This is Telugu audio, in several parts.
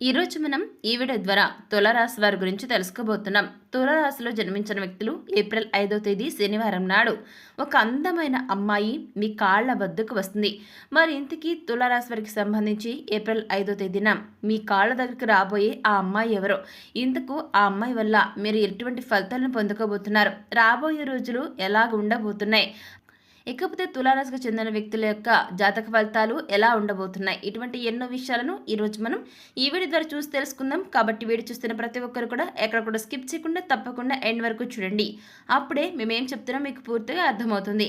ఈరోజు మనం ఈ వీడియో ద్వారా తులారాశి వారి గురించి తెలుసుకోబోతున్నాం. తులారాశిలో జన్మించిన వ్యక్తులు ఏప్రిల్ ఐదో తేదీ శనివారం నాడు ఒక అందమైన అమ్మాయి మీ కాళ్ళ వద్దకు వస్తుంది. మరి ఇంతకీ తులారాశి వారికి సంబంధించి ఏప్రిల్ ఐదో తేదీన మీ కాళ్ళ దగ్గరికి రాబోయే ఆ అమ్మాయి ఎవరో? ఇంతకు ఆ అమ్మాయి వల్ల మీరు ఎటువంటి ఫలితాలను పొందుకోబోతున్నారు? రాబోయే రోజులు ఎలాగ ఉండబోతున్నాయి ఇకపోతే తులారాశికి చెందిన వ్యక్తుల యొక్క జాతక ఫలితాలు ఎలా ఉండబోతున్నాయి? ఇటువంటి ఎన్నో విషయాలను ఈరోజు మనం ఈ వీడియో ద్వారా చూసి తెలుసుకుందాం. కాబట్టి వీడియో చూస్తున్న ప్రతి ఒక్కరు కూడా ఎక్కడ కూడా స్కిప్ చేయకుండా తప్పకుండా ఎండ్ వరకు చూడండి. అప్పుడే మేమేం చెప్తున్నాం మీకు పూర్తిగా అర్థమవుతుంది.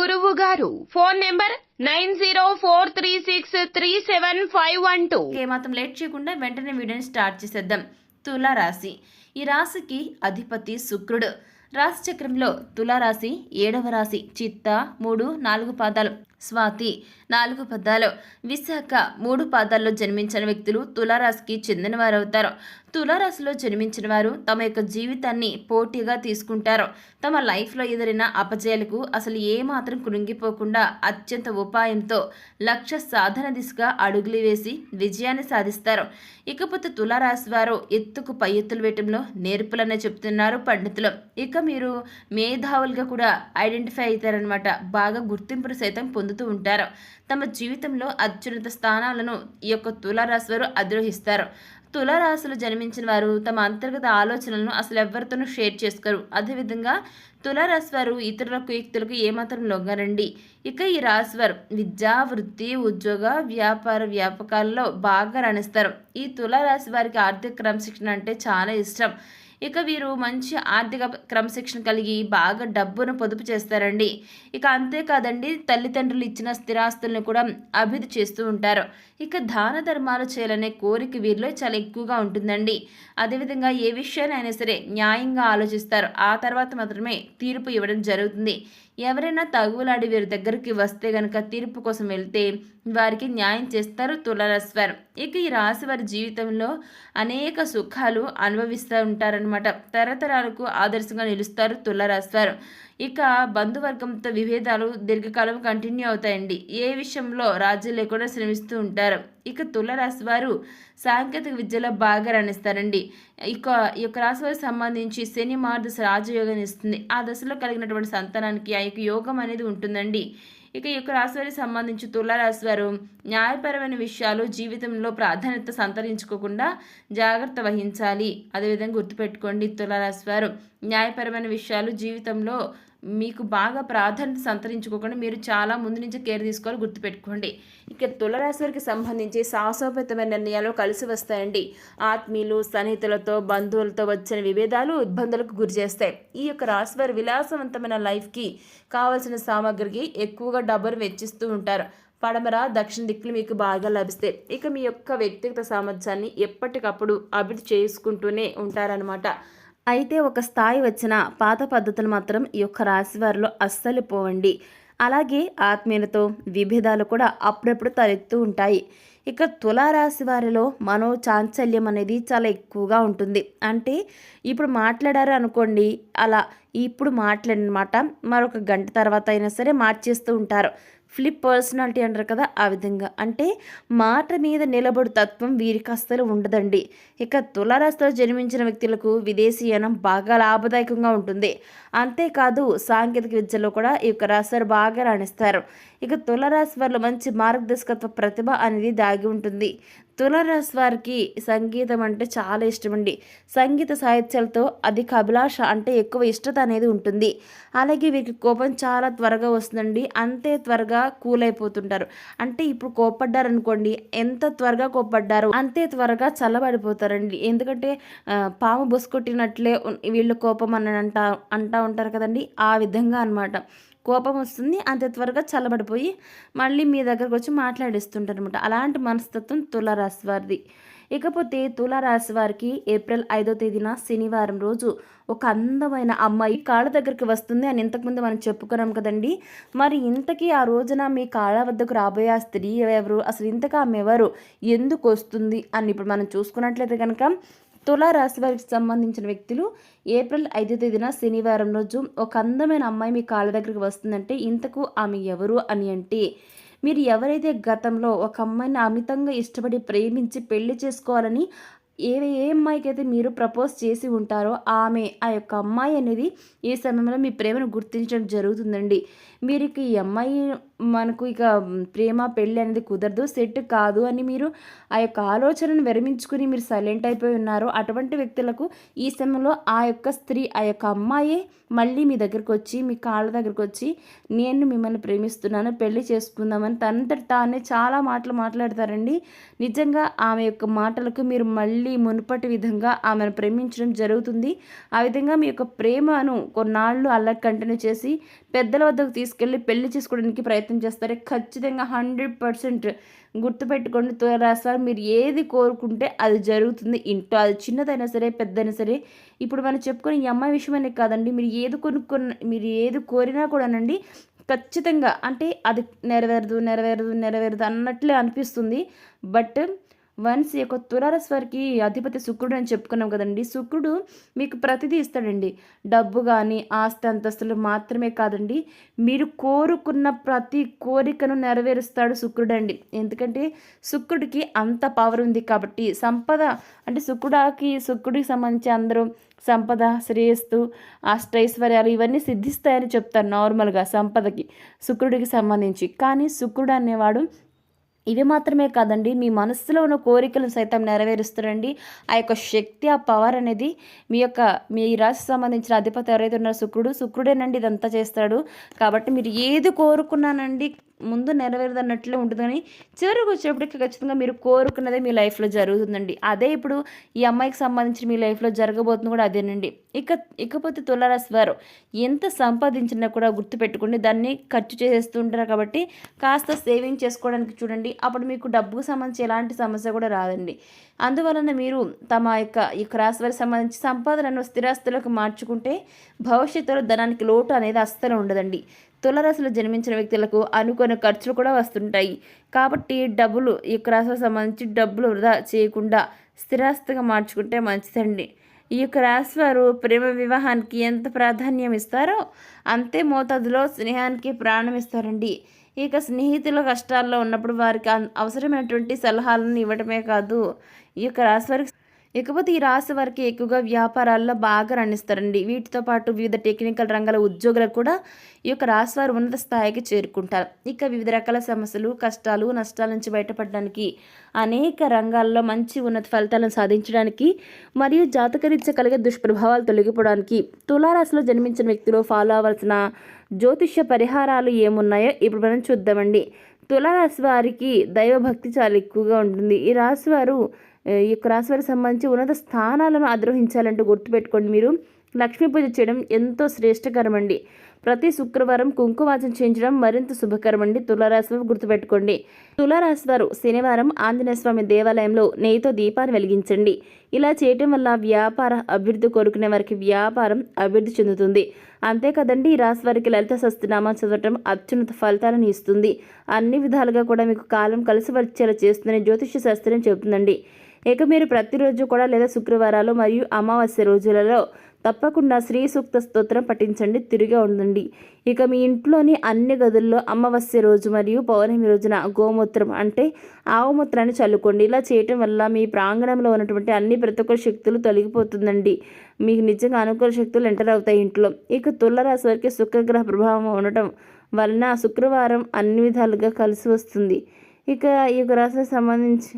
గురువు గారు phone number nine zero four three six three seven five one two. ఏమాత్రం లేట్ చేయకుండా వెంటనే వీడియోని స్టార్ట్ చేసేద్దాం. తులారాశి. ఈ రాశికి అధిపతి శుక్రుడు. రాశి చక్రంలో తులారాశి ఏడవ రాశి చిత్త మూడు నాలుగు పాదాలు స్వాతి నాలుగు పదాలు విశాఖ మూడు పాదాల్లో జన్మించిన వ్యక్తులు తులారాశికి చెందినవారు అవుతారు తులారాశిలో జన్మించిన వారు తమ యొక్క జీవితాన్ని పోటీగా తీసుకుంటారు. తమ లైఫ్లో ఎదురైన అపజయాలకు అసలు ఏమాత్రం కృంగిపోకుండా అత్యంత ఉపాయంతో లక్ష్య సాధన దిశగా అడుగులు వేసి విజయాన్ని సాధిస్తారు. ఇకపోతే తులారాశి వారు ఎత్తుకు పై ఎత్తులు వేయటంలో నేర్పులనే చెప్తున్నారు పండితులు. ఇక మీరు మేధావులుగా కూడా ఐడెంటిఫై అవుతారనమాట బాగా గుర్తింపును సైతం పొందుతూ ఉంటారు. తమ జీవితంలో అత్యున్నత స్థానాలను ఈ యొక్క తులారాశి వారు అధిరోహిస్తారు. తులారాశులు జన్మించిన వారు తమ అంతర్గత ఆలోచనలను అసలు ఎవరితోనూ షేర్ చేసుకోరు. అదేవిధంగా తులారాశి వారు ఇతరులకు వ్యక్తులకు ఏమాత్రం లొంగరండి. ఇక ఈ రాశి వారు విద్య వృత్తి ఉద్యోగ వ్యాపార వ్యాపకాల్లో బాగా రాణిస్తారు. ఈ తులారాశి వారికి ఆర్థిక క్రమశిక్షణ అంటే చాలా ఇష్టం. ఇక వీరు మంచి ఆర్థిక క్రమశిక్షణ కలిగి బాగా డబ్బును పొదుపు చేస్తారండి. ఇక అంతేకాదండి తల్లిదండ్రులు ఇచ్చిన స్థిరాస్తులను కూడా అభివృద్ధి చేస్తూ ఉంటారు. ఇక దాన ధర్మాలు చేయాలనే కోరిక వీరిలో చాలా ఎక్కువగా ఉంటుందండి. అదేవిధంగా ఏ విషయాన్నైనా సరే న్యాయంగా ఆలోచిస్తారు. ఆ తర్వాత మాత్రమే తీర్పు ఇవ్వడం జరుగుతుంది. ఎవరైనా తగువలాడి వీరి దగ్గరికి వస్తే గనక తీర్పు కోసం వెళ్తే వారికి న్యాయం చేస్తారు తులారాశి వారు ఇక ఈ రాశి వారి జీవితంలో అనేక సుఖాలు అనుభవిస్తూ ఉంటారనమాట తరతరాలకు ఆదర్శంగా నిలుస్తారు తులారాశి వారు ఇక బంధువర్గంతో విభేదాలు దీర్ఘకాలం కంటిన్యూ అవుతాయండి. ఏ విషయంలో రాజ్యం లేకుండా శ్రమిస్తూ ఉంటారు. ఇక తులరాశి వారు సాంకేతిక విద్యలో బాగా రాణిస్తారండి. ఇక ఈ యొక్క రాశి వారికి సంబంధించి శని మార్దశ రాజయోగాన్ని ఇస్తుంది. ఆ దశలో కలిగినటువంటి సంతానానికి ఆ యొక్క యోగం అనేది ఉంటుందండి. ఇక ఈ యొక్క రాశివారికి సంబంధించి తులారాశి వారు న్యాయపరమైన విషయాలు జీవితంలో ప్రాధాన్యత సంతరించుకోకుండా జాగ్రత్త వహించాలి. అదేవిధంగా గుర్తుపెట్టుకోండి తులారాశి వారు న్యాయపరమైన విషయాలు జీవితంలో మీకు బాగా ప్రాధాన్యత సంతరించుకోకుండా మీరు చాలా ముందు నుంచి కేర్ తీసుకోవాలి గుర్తుపెట్టుకోండి. ఇక తులరాశి వారికి సంబంధించి సాహసోపేతమైన నిర్ణయాలు కలిసి వస్తాయండి. ఆత్మీయులు సన్నిహితులతో బంధువులతో వచ్చిన విభేదాలు ఇబ్బందులకు గురి చేస్తాయి. ఈ యొక్క రాశి వారి విలాసవంతమైన లైఫ్కి కావలసిన సామాగ్రికి ఎక్కువగా డబ్బును వెచ్చిస్తూ ఉంటారు. పడమర దక్షిణ దిక్కులు మీకు బాగా లభిస్తాయి. ఇక మీ యొక్క వ్యక్తిగత సామర్థ్యాన్ని ఎప్పటికప్పుడు అభివృద్ధి చేసుకుంటూనే ఉంటారనమాట అయితే ఒక స్థాయి వచ్చిన పాత పద్ధతులు మాత్రం ఈ యొక్క రాశి వారిలో అస్సలు పోవండి. అలాగే ఆత్మీయులతో విభేదాలు కూడా అప్పుడప్పుడు తలెత్తూ ఉంటాయి. ఇక తులారాశి వారిలో మనో చాంచల్యం అనేది చాలా ఎక్కువగా ఉంటుంది. అంటే ఇప్పుడు మాట్లాడారు అనుకోండి అలా ఇప్పుడు మాట్లాడినమాట మరొక గంట తర్వాత అయినా సరే మార్చేస్తూ ఉంటారు. ఫ్లిప్ పర్సనాలిటీ అంటారు కదా ఆ విధంగా. అంటే మాట మీద నిలబడు తత్వం వీరికి అస్సలు ఉండదండి. ఇక తులారాశిలో జన్మించిన వ్యక్తులకు విదేశీయానం బాగా లాభదాయకంగా ఉంటుంది. అంతేకాదు సాంకేతిక విద్యలో కూడా ఈ యొక్క రాశి బాగా రాణిస్తారు. ఇక తులారాశి వారిలో మంచి మార్గదర్శకత్వ ప్రతిభ అనేది దాగి ఉంటుంది. తులరాశి వారికి సంగీతం అంటే చాలా ఇష్టమండి. సంగీత సాహిత్యాలతో అధిక అభిలాష అంటే ఎక్కువ ఇష్టత అనేది ఉంటుంది. అలాగే వీరికి కోపం చాలా త్వరగా వస్తుందండి. అంతే త్వరగా కూల్ అయిపోతుంటారు. అంటే ఇప్పుడు కోపడ్డారు అనుకోండి ఎంత త్వరగా కోపడ్డారు అంతే త్వరగా చల్లబడిపోతారండి. ఎందుకంటే పాము బొసుకొట్టినట్లే వీళ్ళు కోపం అని అంటా అంటా ఉంటారు కదండి. ఆ విధంగా అనమాట కోపం వస్తుంది. అంత త్వరగా చల్లబడిపోయి మళ్ళీ మీ దగ్గరకు వచ్చి మాట్లాడిస్తుంటారు అనమాట అలాంటి మనస్తత్వం తులారాశి వారిది. ఇకపోతే తులారాశి వారికి ఏప్రిల్ ఐదో తేదీన శనివారం రోజు ఒక అందమైన అమ్మాయి కాళ్ళ దగ్గరికి వస్తుంది అని ఇంతకుముందు మనం చెప్పుకున్నాం కదండి. మరి ఇంతకీ ఆ రోజున మీ కాళ్ళ వద్దకు రాబోయే ఆ స్త్రీ ఎవరు? అసలు ఇంతకు ఆమె ఎవరు? ఎందుకు వస్తుంది? అని ఇప్పుడు మనం చూసుకున్నట్లయితే కనుక తులారాశి వారికి సంబంధించిన వ్యక్తులు ఏప్రిల్ ఐదో తేదీన శనివారం రోజు ఒక అందమైన అమ్మాయి మీ కాళ్ళ దగ్గరికి వస్తుందంటే ఇంతకు ఆమె ఎవరు అని అంటే మీరు ఎవరైతే గతంలో ఒక అమ్మాయిని అమితంగా ఇష్టపడి ప్రేమించి పెళ్ళి చేసుకోవాలని ఏ ఏ అమ్మాయికైతే మీరు ప్రపోజ్ చేసి ఉంటారో ఆమె ఆ యొక్క అమ్మాయి అనేది ఈ సమయంలో మీ ప్రేమను గుర్తించడం జరుగుతుందండి. మీరు ఈ అమ్మాయి మనకు ఇక ప్రేమ పెళ్ళి అనేది కుదరదు సెట్ కాదు అని మీరు ఆ యొక్క ఆలోచనను విరమించుకుని మీరు సైలెంట్ అయిపోయి ఉన్నారు. అటువంటి వ్యక్తులకు ఈ సమయంలో ఆ యొక్క స్త్రీ ఆ యొక్క అమ్మాయే మళ్ళీ మీ దగ్గరకు వచ్చి మీ కాళ్ళ దగ్గరకు వచ్చి నేను మిమ్మల్ని ప్రేమిస్తున్నాను పెళ్ళి చేసుకుందామని తనంతట తానే చాలా మాటలు మాట్లాడతారండి. నిజంగా ఆమె యొక్క మాటలకు మీరు మళ్ళీ మునుపటి విధంగా ఆమెను ప్రేమించడం జరుగుతుంది. ఆ విధంగా మీ యొక్క ప్రేమను కొన్నాళ్ళు అల్లరి కంటిన్యూ చేసి పెద్దల వద్దకు తీసుకెళ్ళి పెళ్ళి చేసుకోవడానికి ప్రయత్నం చేస్తారు? ఖచ్చితంగా హండ్రెడ్ పర్సెంట్ గుర్తుపెట్టుకోండి తులరాశి మీరు ఏది కోరుకుంటే అది జరుగుతుంది. ఇంట్లో అది చిన్నదైనా సరే పెద్దైనా సరే. ఇప్పుడు మనం చెప్పుకునే ఈ అమ్మాయి విషయమనే కాదండి. మీరు ఏది కొనుక్కున్న మీరు ఏది కోరినా కూడానండి ఖచ్చితంగా అంటే అది నెరవేరదు నెరవేరదు నెరవేరదు అన్నట్లే అనిపిస్తుంది. బట్ వన్స్ యొక్క తులారస్ వారికి అధిపతి శుక్రుడు అని చెప్పుకున్నాం కదండి. శుక్రుడు మీకు ప్రతిదీ ఇస్తాడండి. డబ్బు కానీ ఆస్తి అంతస్తులు మాత్రమే కాదండి. మీరు కోరుకున్న ప్రతి కోరికను నెరవేరుస్తాడు శుక్రుడు అండి. ఎందుకంటే శుక్రుడికి అంత పవర్ ఉంది కాబట్టి సంపద అంటే శుక్రుడికి శుక్రుడికి సంబంధించి అందరూ సంపద శ్రేయస్సు అష్టైశ్వర్యాలు ఇవన్నీ సిద్ధిస్తాయని చెప్తారు నార్మల్గా సంపదకి శుక్రుడికి సంబంధించి. కానీ శుక్రుడు అనేవాడు ఇవి మాత్రమే కాదండి మీ మనస్సులో ఉన్న కోరికలను సైతం నెరవేరుస్తారండి. ఆ యొక్క శక్తి ఆ పవర్ అనేది మీ యొక్క మీ రాశి సంబంధించిన అధిపతి ఎవరైతే ఉన్నారో శుక్రుడు శుక్రుడేనండి ఇదంతా చేస్తాడు. కాబట్టి మీరు ఏది కోరుకున్నానండి ముందు నెరవేరదన్నట్లే ఉంటుంది కానీ చివరికి వచ్చేప్పటికి ఖచ్చితంగా మీరు కోరుకున్నదే మీ లైఫ్లో జరుగుతుందండి. అదే ఇప్పుడు ఈ అమ్మాయికి సంబంధించి మీ లైఫ్లో జరగబోతుంది కూడా అదేనండి. ఇక ఇకపోతే తులారాశి వారు ఎంత సంపాదించినా కూడా గుర్తుపెట్టుకోండి దాన్ని ఖర్చు చేసేస్తుంటారు కాబట్టి కాస్త సేవింగ్ చేసుకోవడానికి చూడండి. అప్పుడు మీకు డబ్బుకు సంబంధించి ఎలాంటి సమస్య కూడా రాదండి. అందువలన మీరు తమ యొక్క ఈ రాశి వారికి సంబంధించి సంపాదనను స్థిరాస్తులకు మార్చుకుంటే భవిష్యత్తులో ధనానికి లోటు అనేది అస్సలు ఉండదండి. తులరాశిలో జన్మించిన వ్యక్తులకు అనుకున్న ఖర్చులు కూడా వస్తుంటాయి. కాబట్టి డబ్బులు ఈ రాశికి సంబంధించి డబ్బులు వృధా చేయకుండా స్థిరాస్తిగా మార్చుకుంటే మంచిదండి. ఈ యొక్క రాశి వారు ప్రేమ వివాహానికి ఎంత ప్రాధాన్యం ఇస్తారో అంతే మోతాదులో స్నేహానికి ప్రాణం ఇస్తారండి. ఇక స్నేహితుల కష్టాల్లో ఉన్నప్పుడు వారికి అవసరమైనటువంటి సలహాలను ఇవ్వడమే కాదు. ఈ యొక్క రాశి వారికి ఇకపోతే ఈ రాశి వారికి ఎక్కువగా వ్యాపారాల్లో బాగా రణిస్తారండి వీటితో పాటు వివిధ టెక్నికల్ రంగాల ఉద్యోగులకు కూడా ఈ యొక్క రాశి వారు ఉన్నత స్థాయికి చేరుకుంటారు. ఇక వివిధ రకాల సమస్యలు కష్టాలు నష్టాల నుంచి బయటపడడానికి అనేక రంగాల్లో మంచి ఉన్నత ఫలితాలను సాధించడానికి మరియు జాతకరీత్యా కలిగే దుష్ప్రభావాలు తొలగిపోవడానికి తులారాశిలో జన్మించిన వ్యక్తులు ఫాలో అవ్వాల్సిన జ్యోతిష్య పరిహారాలు ఏమున్నాయో ఇప్పుడు మనం చూద్దామండి. తులారాశి వారికి దైవభక్తి చాలా ఎక్కువగా ఉంటుంది. ఈ రాశివారు ఈ యొక్క రాశివారికి సంబంధించి ఉన్నత స్థానాలను అధిరోహించాలంటూ గుర్తుపెట్టుకోండి మీరు. లక్ష్మీ పూజ చేయడం ఎంతో శ్రేష్టకరమండి. ప్రతి శుక్రవారం కుంకుమార్చన చేయించడం మరింత శుభకరం అండి తులారాశి వారు గుర్తుపెట్టుకోండి. తులారాశి వారు శనివారం ఆంజనేయస్వామి దేవాలయంలో నెయ్యితో దీపాన్ని వెలిగించండి. ఇలా చేయటం వల్ల వ్యాపార అభివృద్ధి కోరుకునే వారికి వ్యాపారం అభివృద్ధి చెందుతుంది. అంతే కదండి ఈ రాశి వారికి లలిత సస్తినామా చదవటం అత్యున్నత ఫలితాలను ఇస్తుంది. అన్ని విధాలుగా కూడా మీకు కాలం కలిసి వచ్చేలా చేస్తుందని జ్యోతిష్య శాస్త్రం చెబుతుందండి. ఇక మీరు ప్రతిరోజు కూడా లేదా శుక్రవారాలు మరియు అమావాస్య రోజులలో తప్పకుండా శ్రీ సూక్త స్తోత్రం పఠించండి తిరిగి ఉండండి. ఇక మీ ఇంట్లోని అన్ని గదుల్లో అమావాస్య రోజు మరియు పౌర్ణమి రోజున గోమూత్రం అంటే ఆవుమూత్రాన్ని చల్లుకోండి. ఇలా చేయటం వల్ల మీ ప్రాంగణంలో ఉన్నటువంటి అన్ని ప్రతికూల శక్తులు తొలగిపోతుందండి. మీకు నిజంగా అనుకూల శక్తులు ఎంటర్ అవుతాయి ఇంట్లో. ఇక తులరాశి వారికి శుక్రగ్రహ ప్రభావం ఉండటం వలన శుక్రవారం అన్ని విధాలుగా కలిసి వస్తుంది. ఇక ఈ యొక్క రాశికి సంబంధించి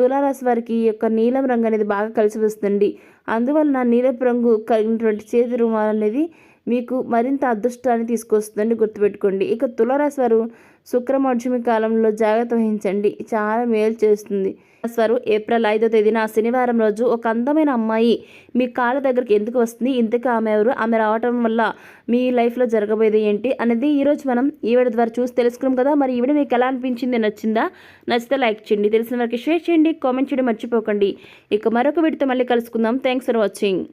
తులారాశి వారికి ఈ యొక్క నీలం రంగు అనేది బాగా కలిసి వస్తుంది. అందువలన నీలపు రంగు కలిగినటువంటి చేతి రుమాలు అనేది మీకు మరింత అదృష్టాన్ని తీసుకొస్తుందని గుర్తుపెట్టుకోండి. ఇక తులారాశి వారు శుక్రమోడ్యమి కాలంలో జాగ్రత్త వహించండి. చాలా మేలు చేస్తుంది. స్వరు ఏప్రిల్ ఐదో తేదీన శనివారం రోజు ఒక అందమైన అమ్మాయి మీ కాళ్ళ దగ్గరికి ఎందుకు వస్తుంది? ఇంతకు ఆమె ఎవరు? ఆమె రావటం వల్ల మీ లైఫ్లో జరగబోయేది ఏంటి? అనేది ఈరోజు మనం ఈవిడ ద్వారా చూసి తెలుసుకున్నాం కదా. మరి ఈవిడ మీకు ఎలా అనిపించింది? నచ్చిందా? నచ్చితే లైక్ చేయండి. తెలిసిన వారికి షేర్ చేయండి. కామెంట్ చేయడం మర్చిపోకండి. ఇక మరొక వీడితో మళ్ళీ కలుసుకుందాం. Thanks for watching.